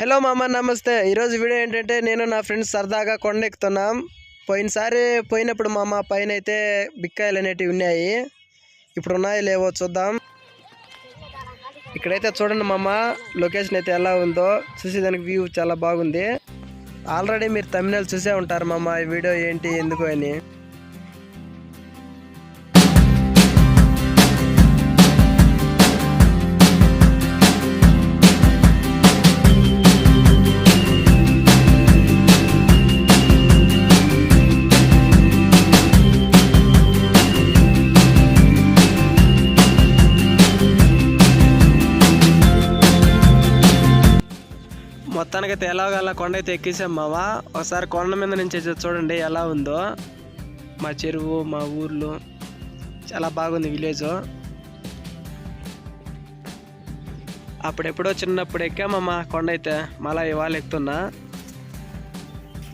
Hello మామ నమస్తే. ఈరోజు వీడియో ఏంటంటే నేను నా ఫ్రెండ్స్ సరదాగా కొండెక్కుతున్నాం. పోయినసారి పోయినప్పుడు మామ పైన అయితే బిక్కాయలు అనేటివి ఉన్నాయి. ఇప్పుడు ఉన్నాయి లేవో చూద్దాం. ఇక్కడైతే చూడండి మామ లొకేషన్ అయితే ఎలా ఉందో. చూసేదానికి వ్యూ చాలా బాగుంది. ఆల్రెడీ మీరు తమిళనాడు చూసే ఉంటారు మామ ఈ వీడియో ఏంటి ఎందుకు అని. మొత్తానికైతే ఎలాగలా కొండ అయితే ఎక్కేసాం మామ ఒకసారి కొండ మీద నుంచి అయితే చూడండి ఎలా ఉందో. మా చెరువు మా ఊర్లో చాలా బాగుంది విలేజ్. అప్పుడెప్పుడో చిన్నప్పుడు ఎక్కామమ్మా కొండ అయితే మళ్ళీ ఇవాళ ఎక్కుతున్నా.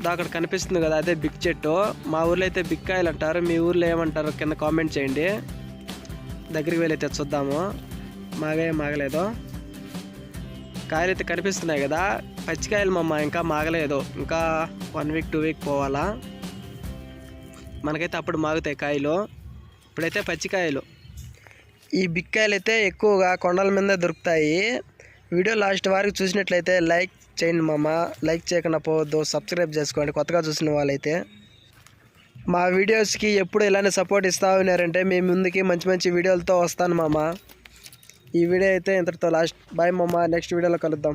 దా అక్కడ కనిపిస్తుంది కదా అదే బిగ్ చెట్టు. మా ఊర్లో అయితే బిక్కాయలు అంటారు. మీ ఊర్లో ఏమంటారు కింద కామెంట్ చేయండి. దగ్గరికి వెళ్ళైతే చూద్దాము. మాగే మాగలేదు. కాయలు అయితే కనిపిస్తున్నాయి కదా. పచ్చికాయలు మమ్మ ఇంకా మాగలేదు. ఇంకా వన్ వీక్ టూ వీక్ పోవాలా. మనకైతే అప్పుడు మాగుతాయి కాయలు. ఇప్పుడైతే పచ్చికాయలు. ఈ బిక్కాయలు అయితే ఎక్కువగా కొండల మీద దొరుకుతాయి. వీడియో లాస్ట్ వరకు చూసినట్లయితే లైక్ చేయండి మామ. లైక్ చేయకుండా పోవద్దు. సబ్స్క్రైబ్ చేసుకోండి. కొత్తగా చూసిన వాళ్ళైతే. మా వీడియోస్కి ఎప్పుడు ఇలానే సపోర్ట్ ఇస్తా ఉన్నారంటే మీ ముందుకి మంచి మంచి వీడియోలతో వస్తాను మామ. ఈ వీడియో అయితే ఇంతటితో లాస్ట్. బాయ్ మమ్మ. నెక్స్ట్ వీడియోలో కలుద్దాం.